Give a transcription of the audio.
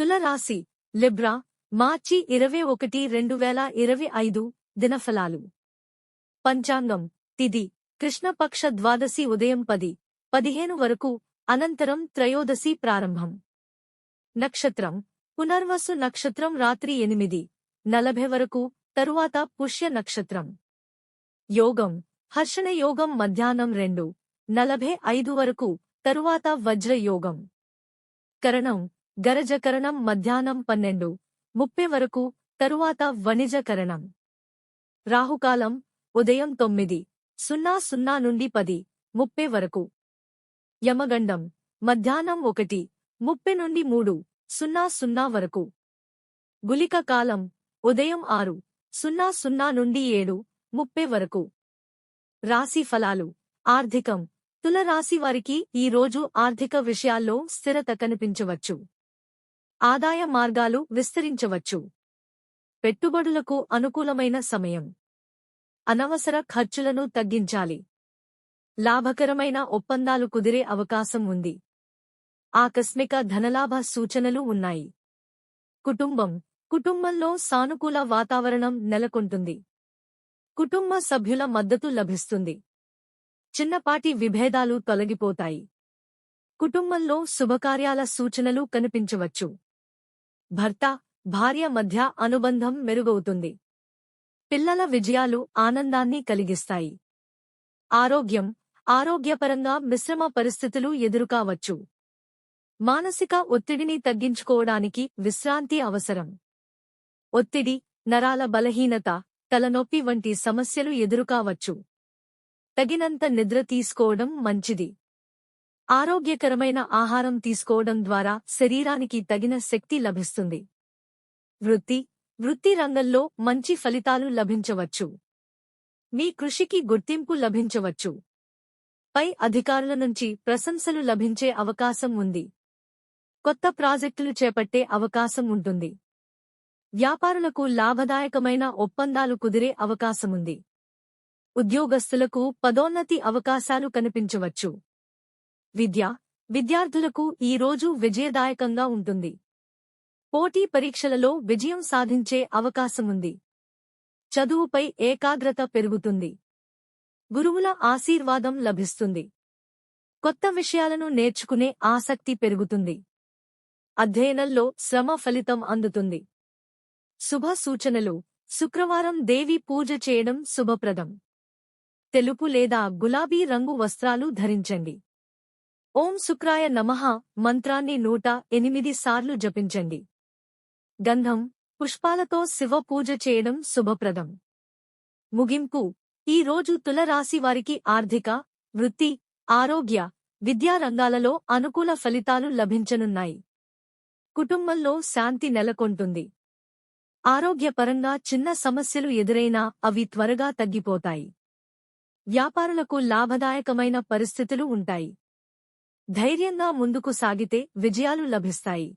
తులరాశి లిబ్రా మార్చి ఇరవై ఒకటి రెండు వేల ఇరవై ఐదు దినఫలాలు. పంచాంగం తిది కృష్ణపక్ష ద్వాదశి ఉదయం పది పదిహేను వరకు అనంతరం త్రయోదశి ప్రారంభం. నక్షత్రం పునర్వసు నక్షత్రం రాత్రి ఎనిమిది నలభై వరకు తరువాత పుష్య నక్షత్రం. యోగం హర్షణ యోగం మధ్యాహ్నం రెండు నలభై ఐదు వరకు తరువాత వజ్రయోగం. కరణం గరజకరణం మధ్యాహ్నం పన్నెండు. ముప్పై వరకు తరువాత వణిజకరణం. రాహుకాలం ఉదయం తొమ్మిది. సున్నా సున్నా నుండి పది. ముప్పై వరకు. యమగండం మధ్యాహ్నం ఒకటి. ముప్పై నుండి మూడు. సున్నా సున్నా వరకు. గులిక కాలం ఉదయం ఆరు. సున్నా సున్నా నుండి ఏడు. ముప్పై వరకు. రాశి ఫలాలు. ఆర్థికం. తులరాశి వారికి ఈ రోజు ఆర్థిక విషయాల్లో స్థిరత కనిపించవచ్చు. ఆదాయ మార్గాలు విస్తరించవచ్చు. పెట్టుబడులకు అనుకూలమైన సమయం. అనవసర ఖర్చులను తగ్గించాలి. లాభకరమైన ఒప్పందాలు కుదిరే అవకాశం ఉంది. ఆకస్మిక ధనలాభ సూచనలు ఉన్నాయి. కుటుంబం. కుటుంబంలో సానుకూల వాతావరణం నెలకొంటుంది. కుటుంబ సభ్యుల మద్దతు లభిస్తుంది. చిన్నపాటి విభేదాలు తొలగిపోతాయి. కుటుంబంలో శుభకార్యాల సూచనలు కనిపించవచ్చు. భర్త భార్య మధ్య అనుబంధం మెరుగవుతుంది. పిల్లల విజయాలు ఆనందాన్ని కలిగిస్తాయి. ఆరోగ్యం ఆరోగ్యపరంగా మిశ్రమ పరిస్థితులు ఎదురుకావచ్చు. మానసిక ఒత్తిడిని తగ్గించుకోవడానికి విశ్రాంతి అవసరం. ఒత్తిడి నరాల బలహీనత తలనొప్పి వంటి సమస్యలు ఎదురుకావచ్చు. తగినంత నిద్ర తీసుకోవడం మంచిది. ఆరోగ్యకరమైన ఆహారం తీసుకోవడం ద్వారా శరీరానికి తగిన శక్తి లభిస్తుంది. వృత్తి వృత్తి రంగంలో మంచి ఫలితాలు లభించవచ్చు. మీ కృషికి గుర్తింపు లభించవచ్చు. పై అధికారుల నుంచి ప్రశంసలు లభించే అవకాశం ఉంది. కొత్త ప్రాజెక్టులు చేపట్టే అవకాశం ఉంటుంది. వ్యాపారులకు లాభదాయకమైన ఒప్పందాలు కుదిరే అవకాశముంది ఉద్యోగస్తులకు పదోన్నతి అవకాశాలు కనిపించవచ్చు. విద్య. విద్యార్థులకు ఈ రోజు విజయదాయకంగా ఉంటుంది. పోటీ పరీక్షలలో విజయం సాధించే అవకాశముంది. చదువుపై ఏకాగ్రత పెరుగుతుంది. గురువుల ఆశీర్వాదం లభిస్తుంది. కొత్త విషయాలను నేర్చుకునే ఆసక్తి పెరుగుతుంది. అధ్యయనంలో శ్రమ ఫలితం అందుతుంది. శుభ సూచనలు. శుక్రవారం దేవి పూజ చేయడం శుభప్రదం. తెలుపు లేదా గులాబీ రంగు వస్త్రాలు ధరించండి. ఓం శుక్రాయ నమః మంత్రాన్ని నూట ఎనిమిది సార్లు జపించండి. గంధం పుష్పాలతో శివ పూజ చేయడం శుభప్రదం. ముగింపు ఈ రోజు తులరాశి వారికి ఆర్థిక వృత్తి ఆరోగ్య విద్యా రంగాలలో అనుకూల ఫలితాలు లభించనున్నాయి. కుటుంబంలో శాంతి నెలకొంటుంది. ఆరోగ్యపరంగా చిన్న సమస్యలు ఎదురైనా అవి త్వరగా తగ్గిపోతాయి. వ్యాపారులకు లాభదాయకమైన పరిస్థితులు ఉంటాయి. ధైర్యంగా ముందుకు సాగితే విజయాలు లభిస్తాయి.